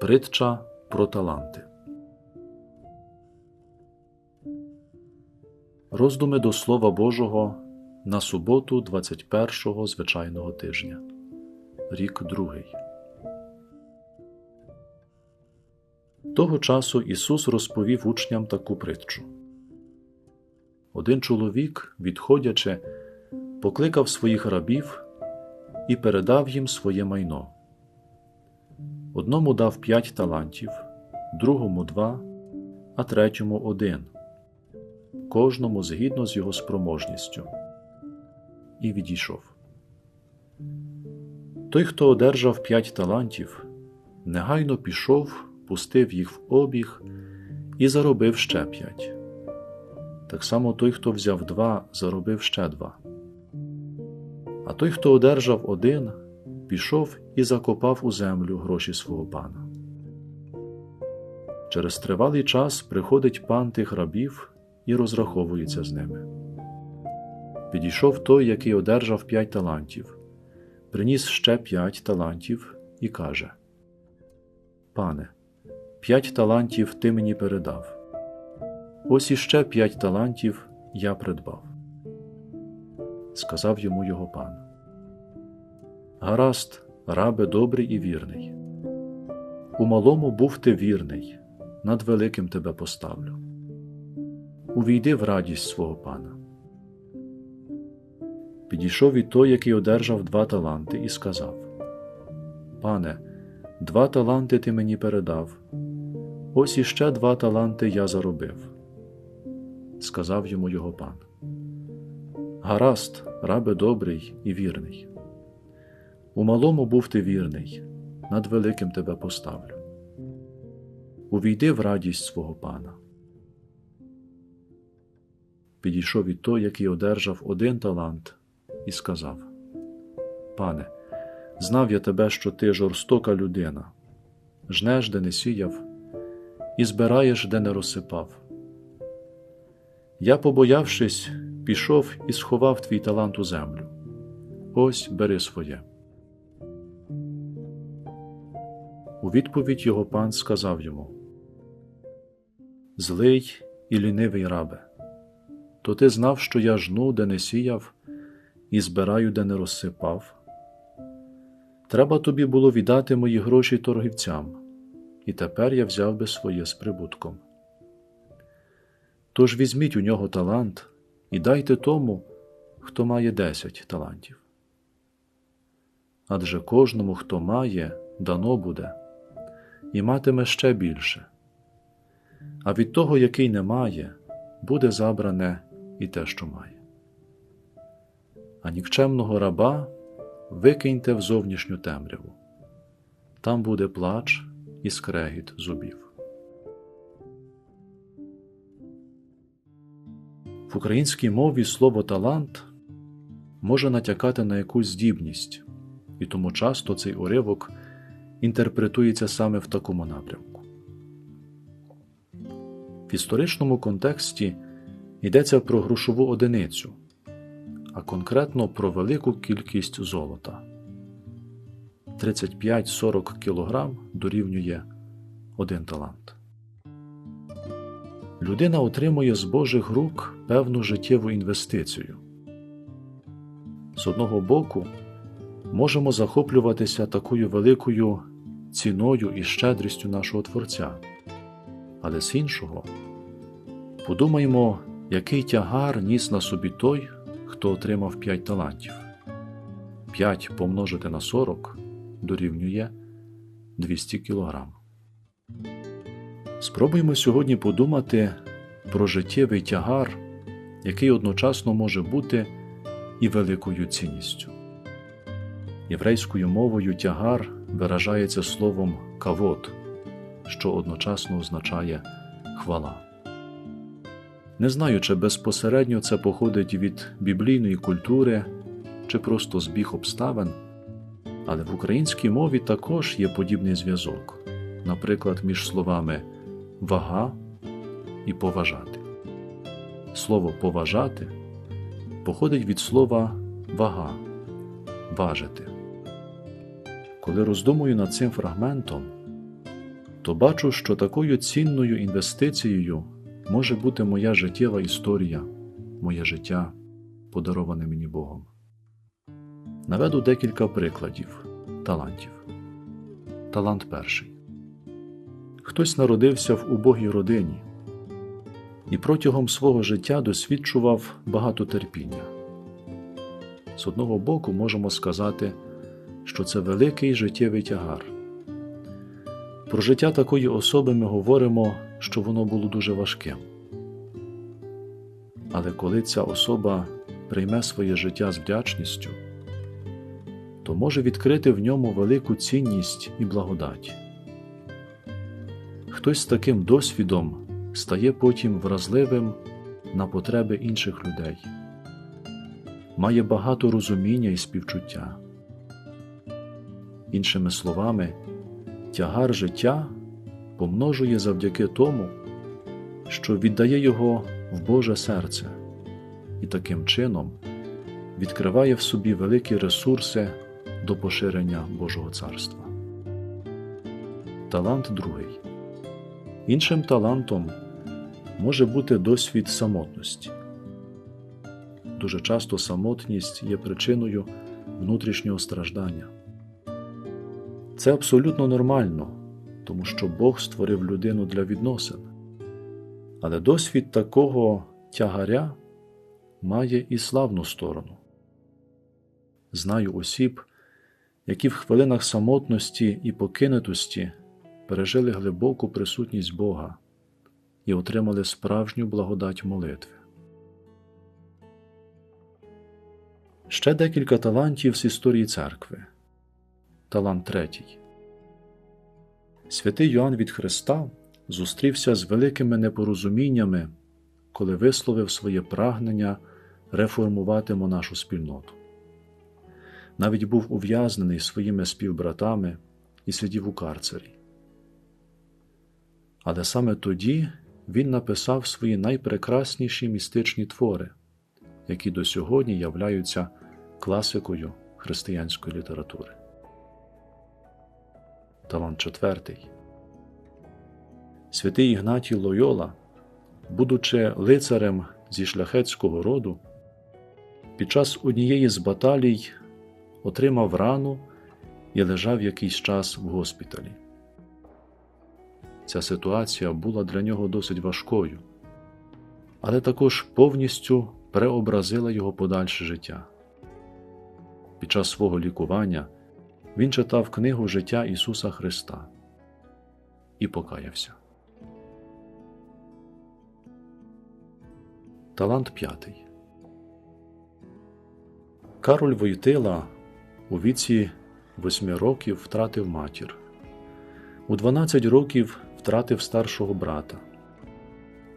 Притча про таланти. Роздуми до Слова Божого на суботу 21-го звичайного тижня. Рік другий. Того часу Ісус розповів учням таку притчу. Один чоловік, відходячи, покликав своїх рабів і передав їм своє майно. Одному дав п'ять талантів, другому два, а третьому один, кожному згідно з його спроможністю. І відійшов. Той, хто одержав п'ять талантів, негайно пішов, пустив їх в обіг і заробив ще п'ять. Так само той, хто взяв два, заробив ще два. А той, хто одержав один, пішов і закопав у землю гроші свого пана. Через тривалий час приходить пан тих рабів і розраховується з ними. Підійшов той, який одержав п'ять талантів, приніс ще п'ять талантів і каже: Пане, п'ять талантів ти мені передав. Ось іще п'ять талантів я придбав. Сказав йому його пан. Гаразд, рабе добрий і вірний. У малому був ти вірний, над великим тебе поставлю. Увійди в радість свого пана. Підійшов і той, який одержав два таланти, і сказав: Пане, два таланти ти мені передав. Ось іще два таланти я заробив. Сказав йому його пан. Гаразд, рабе добрий і вірний. У малому був ти вірний, над великим тебе поставлю. Увійди в радість свого пана. Підійшов і той, який одержав один талант, і сказав: Пане, знав я тебе, що ти жорстока людина, жнеш, де не сіяв, і збираєш, де не розсипав. Я, побоявшись, пішов і сховав твій талант у землю. Ось бери своє. У відповідь його пан сказав йому: Злий і лінивий рабе, то ти знав, що я жну, де не сіяв, і збираю, де не розсипав. Треба тобі було віддати мої гроші торгівцям, і тепер я взяв би своє з прибутком. Тож візьміть у нього талант і дайте тому, хто має десять талантів. Адже кожному, хто має, дано буде, і матиме ще більше. А від того, який не має, буде забране і те, що має. А нікчемного раба викиньте в зовнішню темряву, там буде плач і скрегіт зубів. В українській мові слово талант може натякати на якусь здібність, і тому часто цей уривок інтерпретується саме в такому напрямку. В історичному контексті йдеться про грошову одиницю, а конкретно про велику кількість золота. 35-40 кг дорівнює один талант. Людина отримує з Божих рук певну життєву інвестицію. З одного боку, можемо захоплюватися такою великою ціною і щедрістю нашого Творця, але з іншого, подумаймо, який тягар ніс на собі той, хто отримав 5 талантів. 5 помножити на 40 дорівнює 200 кілограм. Спробуємо сьогодні подумати про життєвий тягар, який одночасно може бути і великою цінністю. Єврейською мовою тягар виражається словом кавод, що одночасно означає хвала. Не знаю, чи безпосередньо це походить від біблійної культури чи просто збіг обставин, але в українській мові також є подібний зв'язок, наприклад, між словами вага і поважати. Слово поважати походить від слова вага, важити. Коли роздумую над цим фрагментом, то бачу, що такою цінною інвестицією може бути моя життєва історія, моє життя, подароване мені Богом. Наведу декілька прикладів талантів. Талант перший. Хтось народився в убогій родині і протягом свого життя досвідчував багато терпіння. З одного боку, можемо сказати, що це великий життєвий тягар. Про життя такої особи ми говоримо, що воно було дуже важким. Але коли ця особа прийме своє життя з вдячністю, то може відкрити в ньому велику цінність і благодать. Хтось з таким досвідом стає потім вразливим на потреби інших людей, має багато розуміння і співчуття. Іншими словами, тягар життя помножує завдяки тому, що віддає його в Боже серце і таким чином відкриває в собі великі ресурси до поширення Божого царства. Талант другий. Іншим талантом може бути досвід самотності. Дуже часто самотність є причиною внутрішнього страждання. Це абсолютно нормально, тому що Бог створив людину для відносин. Але досвід такого тягаря має і славну сторону. Знаю осіб, які в хвилинах самотності і покинутості пережили глибоку присутність Бога і отримали справжню благодать молитви. Ще декілька талантів з історії церкви. Талант третій. Святий Йоанн від Христа зустрівся з великими непорозуміннями, коли висловив своє прагнення реформувати нашу спільноту. Навіть був ув'язнений своїми співбратами і сидів у карцері. Але саме тоді він написав свої найпрекрасніші містичні твори, які до сьогодні являються класикою християнської літератури. Талант четвертий. Святий Ігнатій Лойола, будучи лицарем зі шляхетського роду, під час однієї з баталій отримав рану і лежав якийсь час в госпіталі. Ця ситуація була для нього досить важкою, але також повністю преобразила його подальше життя. Під час свого лікування він читав книгу життя Ісуса Христа і покаявся. Талант п'ятий. Кароль Войтила у віці восьми років втратив матір. У 12 років втратив старшого брата,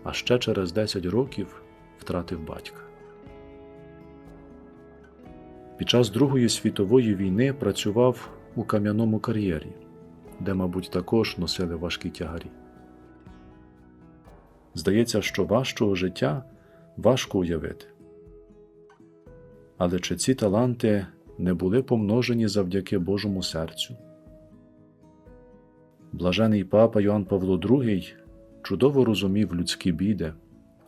а ще через 10 років втратив батька. Під час Другої світової війни працював у кам'яному кар'єрі, де, мабуть, також носили важкі тягарі. Здається, що важчого життя важко уявити. Але чи ці таланти не були помножені завдяки Божому серцю? Блажений папа Йоанн Павло II чудово розумів людські біди,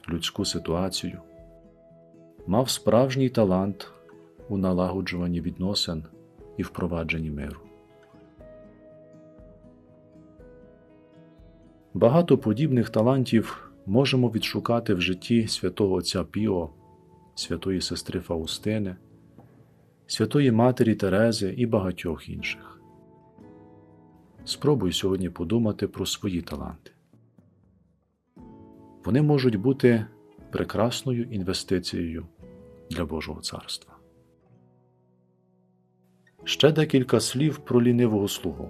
людську ситуацію, мав справжній талант у налагоджуванні відносин і впровадженні миру. Багато подібних талантів можемо відшукати в житті святого Отця Піо, святої сестри Фаустини, святої Матері Терези і багатьох інших. Спробуй сьогодні подумати про свої таланти. Вони можуть бути прекрасною інвестицією для Божого царства. Ще декілька слів про лінивого слугу.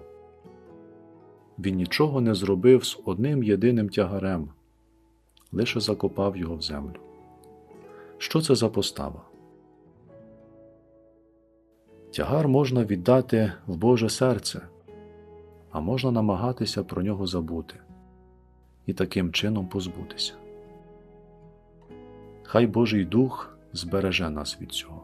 Він нічого не зробив з одним єдиним тягарем, лише закопав його в землю. Що це за постава? Тягар можна віддати в Боже серце а можна намагатися про нього забути і таким чином позбутися. Хай Божий Дух збереже нас від цього.